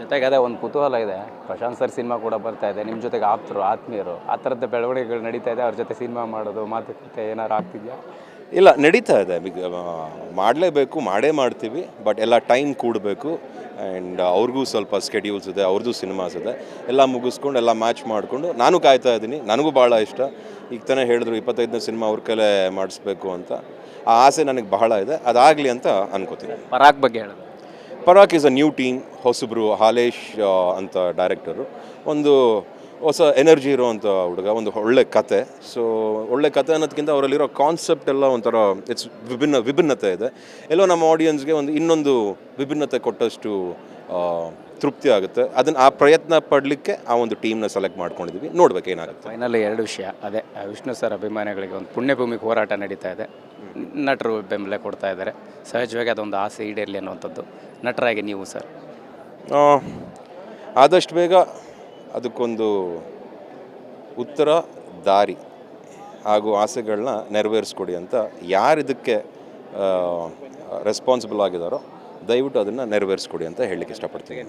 ಜೊತೆಗೆ ಅದೇ ಒಂದು ಕುತೂಹಲ ಇದೆ. ಪ್ರಶಾಂತ್ ಸರ್ ಸಿನಿಮಾ ಕೂಡ ಬರ್ತಾ ಇದೆ. ನಿಮ್ಮ ಜೊತೆಗೆ ಆಪ್ತರು ಆತ್ಮೀಯರು ಆ ಥರದ ಬೆಳವಣಿಗೆಗಳು ನಡೀತಾ ಇದೆ. ಅವ್ರ ಜೊತೆ ಸಿನಿಮಾ ಮಾಡೋದು ಮಾತುಕತೆ ಏನಾರು ಆಗ್ತಿದೆಯಾ? ಇಲ್ಲ ನಡೀತಾ ಇದೆ. ಮಾಡಲೇಬೇಕು ಮಾಡೇ ಮಾಡ್ತೀವಿ. ಬಟ್ ಎಲ್ಲ ಟೈಮ್ ಕೂಡಬೇಕು. ಆ್ಯಂಡ್ ಅವ್ರಿಗೂ ಸ್ವಲ್ಪ ಸ್ಕೆಡ್ಯೂಲ್ಸ್ ಇದೆ ಅವ್ರದ್ದು ಸಿನಿಮಾಸ್ ಇದೆ. ಎಲ್ಲ ಮುಗಿಸ್ಕೊಂಡು ಎಲ್ಲ ಮ್ಯಾಚ್ ಮಾಡಿಕೊಂಡು ನಾನು ಕಾಯ್ತಾ ಇದ್ದೀನಿ. ನನಗೂ ಭಾಳ ಇಷ್ಟ. ಈಗ ತಾನೇ ಹೇಳಿದ್ರು ಇಪ್ಪತ್ತೈದನೇ ಸಿನಿಮಾ ಅವ್ರ ಕೈಲೇ ಮಾಡಿಸ್ಬೇಕು ಅಂತ. ಆ ಆಸೆ ನನಗೆ ಬಹಳ ಇದೆ. ಅದಾಗಲಿ ಅಂತ ಅನ್ಕೋತೀನಿ. ಪರಾಗ್ ಬಗ್ಗೆ ಹೇಳೋದು. Parag is a new team ಹೊಸಬ್ರು ಹಾಲೇಶ್ ಅಂತ ಡೈರೆಕ್ಟರು ಒಂದು ಹೊಸ ಎನರ್ಜಿ ಇರೋವಂಥ ಹುಡುಗ, ಒಂದು ಒಳ್ಳೆ ಕತೆ. ಸೊ ಒಳ್ಳೆ ಕತೆ ಅನ್ನೋದಕ್ಕಿಂತ ಅವರಲ್ಲಿರೋ ಕಾನ್ಸೆಪ್ಟ್ ಎಲ್ಲ ಒಂಥರ ಇಟ್ಸ್ ವಿಭಿನ್ನ, ವಿಭಿನ್ನತೆ ಇದೆ. ಎಲ್ಲೋ ನಮ್ಮ ಆಡಿಯನ್ಸ್ಗೆ ಒಂದು ಇನ್ನೊಂದು ವಿಭಿನ್ನತೆ ಕೊಟ್ಟಷ್ಟು ತೃಪ್ತಿ ಆಗುತ್ತೆ. ಅದನ್ನು ಆ ಪ್ರಯತ್ನ ಪಡಲಿಕ್ಕೆ ಆ ಒಂದು ಟೀಮ್ನ ಸೆಲೆಕ್ಟ್ ಮಾಡ್ಕೊಂಡಿದ್ದೀವಿ ನೋಡ್ಬೇಕು ಏನಾಗುತ್ತೆ. ಫೈನಲ್ ಎರಡು ವಿಷಯ. ಅದೇ ವಿಷ್ಣು ಸರ್ ಅಭಿಮಾನಿಗಳಿಗೆ ಒಂದು ಪುಣ್ಯಭೂಮಿಗೆ ಹೋರಾಟ ನಡೀತಾ ಇದೆ. ನಟರು ಬೆಂಬಲ ಕೊಡ್ತಾ ಇದ್ದಾರೆ. ಸಹಜವಾಗಿ ಅದೊಂದು ಆಸೆ ಈಡೇರಲಿ ಅನ್ನುವಂಥದ್ದು. ನಟರಾಗಿ ನೀವು ಸರ್? ಆದಷ್ಟು ಬೇಗ ಅದಕ್ಕೊಂದು ಉತ್ತರ ದಾರಿ ಹಾಗೂ ಆಸೆಗಳನ್ನ ನೆರವೇರಿಸ್ಕೊಡಿ ಅಂತ ಯಾರು ಇದಕ್ಕೆ ರೆಸ್ಪಾನ್ಸಿಬಲ್ ಆಗಿದ್ದಾರೋ ದಯವಿಟ್ಟು ಅದನ್ನು ನೆರವೇರಿಸ್ಕೊಡಿ ಅಂತ ಹೇಳಲಿಕ್ಕೆ ಇಷ್ಟಪಡ್ತೀನಿ.